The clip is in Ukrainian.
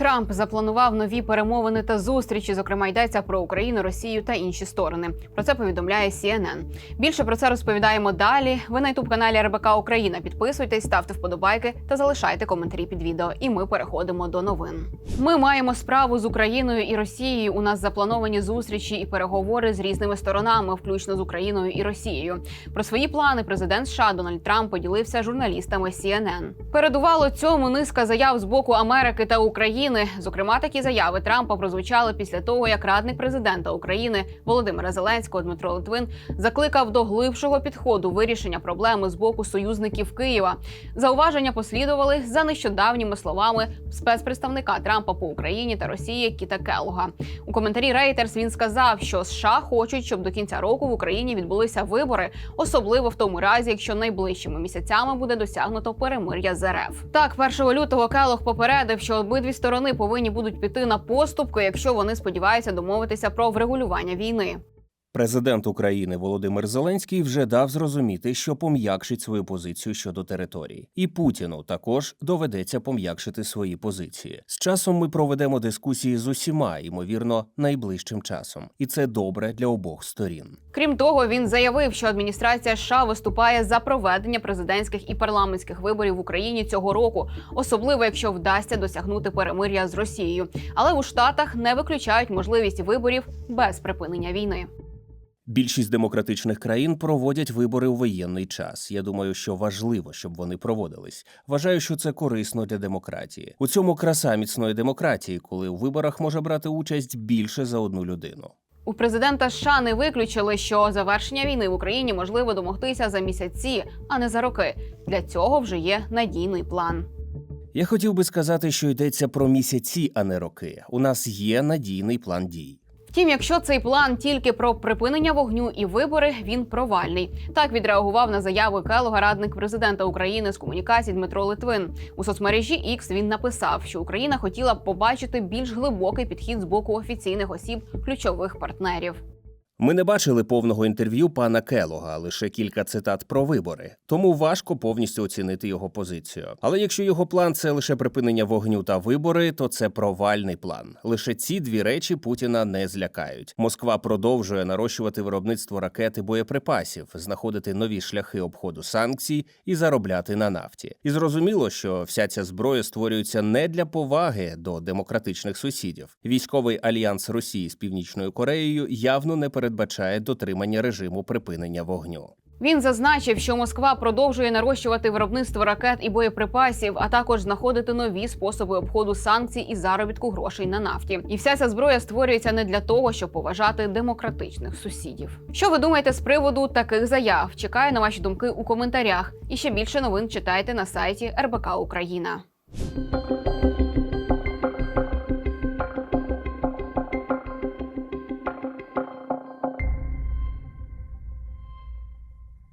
Трамп запланував нові перемовини та зустрічі. Зокрема, йдеться про Україну, Росію та інші сторони. Про це повідомляє CNN. Більше про це розповідаємо далі. Ви на ютуб каналі РБК Україна. Підписуйтесь, ставте вподобайки та залишайте коментарі під відео. І ми переходимо до новин. Ми маємо справу з Україною і Росією. У нас заплановані зустрічі і переговори з різними сторонами, включно з Україною і Росією. Про свої плани президент США Дональд Трамп поділився журналістами CNN. Передувало цьому низка заяв з боку Америки та України. Зокрема, такі заяви Трампа прозвучали після того, як радник президента України Володимира Зеленського Дмитро Литвин закликав до глибшого підходу вирішення проблеми з боку союзників Києва. Зауваження послідували за нещодавніми словами спецпредставника Трампа по Україні та Росії Кіта Келлога. У коментарі Reuters він сказав, що США хочуть, щоб до кінця року в Україні відбулися вибори, особливо в тому разі, якщо найближчими місяцями буде досягнуто перемир'я з РФ. Так, 1 лютого Келлог попередив, що обидві сторони повинні будуть піти на поступки, якщо вони сподіваються домовитися про врегулювання війни. Президент України Володимир Зеленський вже дав зрозуміти, що пом'якшить свою позицію щодо території, і Путіну також доведеться пом'якшити свої позиції. З часом ми проведемо дискусії з усіма, ймовірно, найближчим часом, і це добре для обох сторін. Крім того, він заявив, що адміністрація США виступає за проведення президентських і парламентських виборів в Україні цього року, особливо якщо вдасться досягнути перемир'я з Росією. Але у Штатах не виключають можливість виборів без припинення війни. Більшість демократичних країн проводять вибори у воєнний час. Я думаю, що важливо, щоб вони проводились. Вважаю, що це корисно для демократії. У цьому краса міцної демократії, коли у виборах може брати участь більше за одну людину. У президента США не виключили, що завершення війни в Україні можливо домогтися за місяці, а не за роки. Для цього вже є надійний план. Я хотів би сказати, що йдеться про місяці, а не роки. У нас є надійний план дій. Втім, якщо цей план тільки про припинення вогню і вибори, він провальний. Так відреагував на заяви Келога радник президента України з комунікацій Дмитро Литвин. У соцмережі X він написав, що Україна хотіла б побачити більш глибокий підхід з боку офіційних осіб ключових партнерів. Ми не бачили повного інтерв'ю пана Келога, лише кілька цитат про вибори, тому важко повністю оцінити його позицію. Але якщо його план це лише припинення вогню та вибори, то це провальний план. Лише ці дві речі Путіна не злякають. Москва продовжує нарощувати виробництво ракет і боєприпасів, знаходити нові шляхи обходу санкцій і заробляти на нафті. І зрозуміло, що вся ця зброя створюється не для поваги до демократичних сусідів. Військовий альянс Росії з Північною Кореєю явно не передбачає дотримання режиму припинення вогню. Він зазначив, що Москва продовжує нарощувати виробництво ракет і боєприпасів, а також знаходити нові способи обходу санкцій і заробітку грошей на нафті. І вся ця зброя створюється не для того, щоб поважати демократичних сусідів. Що ви думаєте з приводу таких заяв? Чекаю на ваші думки у коментарях. І ще більше новин читайте на сайті РБК Україна.